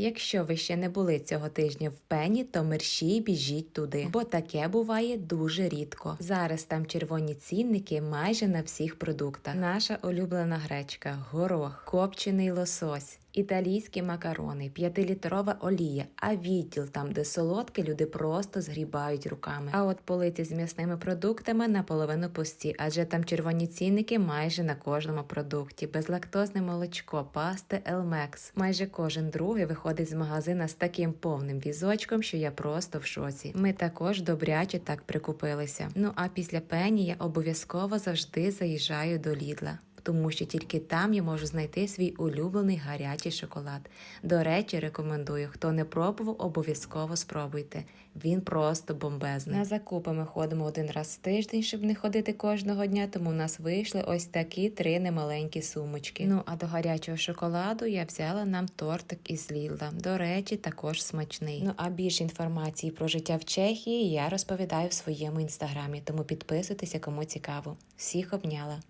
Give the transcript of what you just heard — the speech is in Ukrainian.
Якщо ви ще не були цього тижня в пені, то мерщій біжіть туди, бо таке буває дуже рідко. Зараз там червоні цінники майже на всіх продуктах. Наша улюблена гречка, горох, копчений лосось. Італійські макарони, п'ятилітрова олія, а відділ там, де солодке, люди просто згрібають руками. А от полиці з м'ясними продуктами наполовину пусті, адже там червоні цінники майже на кожному продукті. Безлактозне молочко, пасти Елмекс. Майже кожен другий виходить з магазина з таким повним візочком, що я просто в шоці. Ми також добряче так прикупилися. Ну а після пені я обов'язково завжди заїжджаю до Лідла тому що тільки там я можу знайти свій улюблений гарячий шоколад. До речі, рекомендую, хто не пробував, обов'язково спробуйте. Він просто бомбезний. На закупи ми ходимо один раз в тиждень, щоб не ходити кожного дня, тому у нас вийшли ось такі три немаленькі сумочки. Ну а до гарячого шоколаду я взяла нам тортик із Лілда. До речі, також смачний. Ну а більше інформації про життя в Чехії я розповідаю в своєму інстаграмі, тому підписуйтеся, кому цікаво. Всіх обняла.